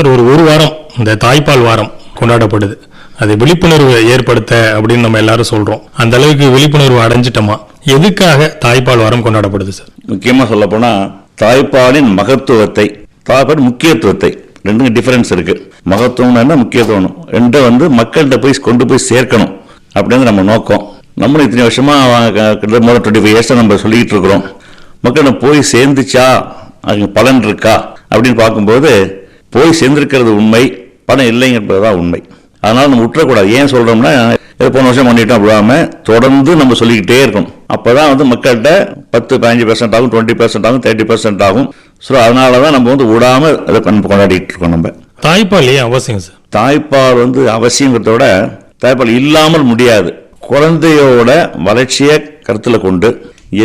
Sir ஒரு ஒரு வாரம் இந்த தாய்ப்பால் வாரம் கொண்டாடப்படுது. அது விழிப்புணர்வு ஏற்படுத்த அப்படின்னு நம்ம எல்லாரும் சொல்றோம். அந்த அளவுக்கு விழிப்புணர்வு அடைஞ்சிட்டோமா? எதுக்காக தாய்ப்பால் வாரம் கொண்டாடப்படுது சார்? முக்கியமாக சொல்ல போனா தாய்ப்பாலின் மகத்துவத்தை தாய்ப்பால் முக்கியத்துவத்தை ரெண்டுக்கும் டிஃபரன்ஸ் இருக்கு. மகத்துவம் என்ன? முக்கியத்துவம். ரெண்டும் வந்து மக்கள்கிட்ட போய் கொண்டு போய் சேர்க்கணும் அப்படின்னு நம்ம நோக்கம். நம்மளும் இத்தனை வருஷமா கிட்டத்தட்ட டுவெண்ட்டி ஃபைவ் இயர்ஸ் நம்ம சொல்லிக்கிட்டு இருக்கிறோம். மக்களிடம் போய் சேர்ந்துச்சா? அதுக்கு பலன் இருக்கா? அப்படின்னு பார்க்கும்போது போய் சேர்ந்திருக்கிறது உண்மை பலன் இல்லைங்கிறது தான் உண்மை. அதனால நம்ம விட்டுறக்கூடாது ஏன் சொல்றோம்னா இதை போன வருஷம் பண்ணிட்டோம் விடாம தொடர்ந்து நம்ம சொல்லிக்கிட்டே இருக்கணும். அப்பதான் வந்து மக்கள்கிட்ட பத்து பதினஞ்சு பெர்சென்ட் ஆகும் டுவெண்ட்டி பெர்சென்ட் ஆகும் தேர்ட்டி பெர்சென்ட் ஆகும். ஸோ அதனால தான் நம்ம வந்து விடாம இதை கொண்டு கொண்டாடிட்டு இருக்கோம் நம்ம. தாய்ப்பால் ஏன் அவசியம் சார்? தாய்ப்பால் வந்து அவசியங்கிறத விட தாய்ப்பால் இல்லாமல் முடியாது. குழந்தையோட வளர்ச்சியை கருத்துல கொண்டு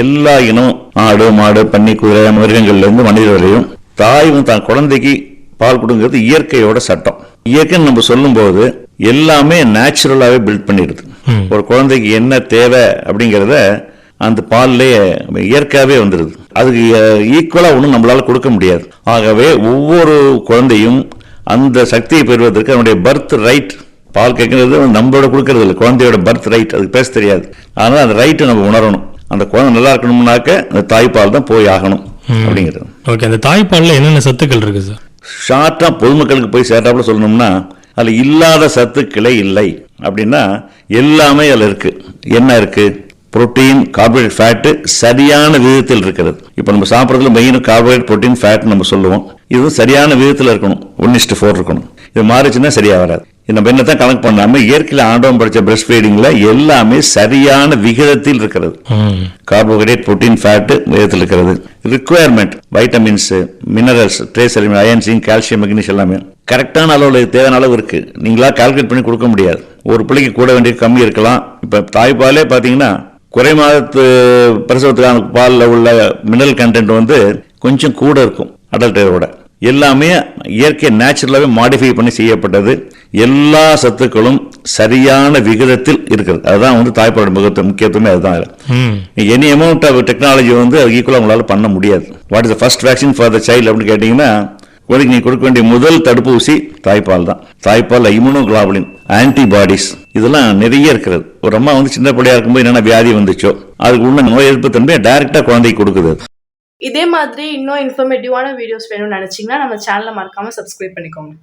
எல்லா இனம் ஆடு மாடு பன்னி குதிரை மிருகங்கள்ல இருந்து மனிதர் வரையும் தாய் வந்து தான் குழந்தைக்கு பால் கொடுங்கிறது இயற்கையோட சட்டம். இயற்கைன்னு நம்ம சொல்லும்போது எல்லாமே நேச்சுரலாவே பில்ட் பண்ணிடுது. ஒரு குழந்தைக்கு என்ன தேவை அப்படிங்கறத அந்த பால்லேயே இயற்கையாவே வந்துடுது. அதுக்கு ஈக்குவலா ஒன்றும் நம்மளால கொடுக்க முடியாது. ஆகவே ஒவ்வொரு குழந்தையும் அந்த சக்தியை பெறுவதற்கு அவனுடைய பர்த் ரைட் பால் கேட்கறது நம்மளோட கொடுக்கறது இல்லை. குழந்தையோட பர்த் ரைட் அதுக்கு பேச தெரியாது. அதனால அந்த ரைட்டை நம்ம உணரணும். அந்த குழந்தை நல்லா இருக்கணும்னாக்க அந்த தாய்ப்பால் தான் போய் ஆகணும் அப்படிங்கிறது. ஓகே அந்த தாய்ப்பால்ல என்னென்ன சத்துக்கள் இருக்கு சார்? ஷார்ட்டாக பொதுமக்களுக்கு போய் சேர்த்தாப்புல சொல்லணும்னா அதில் இல்லாத சத்துக்களே இல்லை. அப்படின்னா எல்லாமே அதில் இருக்குது என்ன இருக்குது புரோட்டீன் கார்போஹைட்ரேட் ஃபேட்டு சரியான விதத்தில் இருக்கிறது. இப்போ நம்ம சாப்பிட்றதுல மெயின் கார்போஹைட்ரேட் புரோட்டீன் ஃபேட் நம்ம சொல்லுவோம். இது சரியான விதத்தில் இருக்கணும். ஒன் இஸ்டு ஃபோர் இருக்கணும். இது மாறிச்சுன்னா சரியாக வராது. நம்ம என்னத்தான் கணக்கு பண்ணாம இயற்கையில் ஆண்டவன் படிச்ச பிரஸ்ட் ஃபீடிங்ல எல்லாமே சரியான விகிதத்தில் இருக்கிறது. கார்போஹைட்ரேட் புரோட்டீன் ஃபேட் விதத்தில் இருக்கிறது. Requirement vitamins minerals trace element iron zinc calcium magnesium எல்லாமே. கரெக்டான அளவில் தேவையான அளவு இருக்கு. நீங்களா கால்குலேட் பண்ணி கொடுக்க முடியாது. ஒரு பிள்ளைக்கு கூட வேண்டிய கம்மி இருக்கலாம். இப்போ தாய்ப்பாலே பார்த்தீங்கன்னா குறை மாதத்து பிரசவத்துக்கான பாலில் உள்ள மினரல் கண்டென்ட் வந்து கொஞ்சம் கூட இருக்கும் அடல்ட்டோட எல்லாமே இயற்கை நேச்சுரலாகவே மாடிஃபை பண்ணி செய்யப்பட்டது. எல்லா சத்துக்களும் சரியான விகிதத்தில் இருக்கிறது. அதுதான் வந்து தாய்ப்பாடு முகத்து முக்கியத்துவமே அதுதான். எனி அமௌண்ட் ஆஃப் டெக்னாலஜி வந்து ஈக்குவலாக உங்களால் பண்ண முடியாது. What is the first vaccine for the child அப்படின்னு கேட்டிங்கன்னா குழந்தைக்கு நீ கொடுக்க வேண்டிய முதல் தடுப்பூசி தாய்ப்பால் தான். தாய்ப்பால் இம்யூனோகுளாபுலின் ஆன்டிபாடிஸ் இதெல்லாம் நிறைய இருக்கிறது. ஒரு அம்மா வந்து சின்ன பிள்ளையா இருக்கும்போது என்னென்ன வியாதி வந்துச்சோ அதுக்கு உள்ள நோய் எதிர்ப்பு தன்மையை டைரக்டா குழந்தைக்கு கொடுக்குது அது. இதே மாதிரி இன்னும் இன்ஃபர்மேட்டிவான வீடியோஸ் வேணும்னு நினைச்சீங்கன்னா நம்ம சேனலை மறக்காம சப்ஸ்கிரைப் பண்ணிக்கோங்க.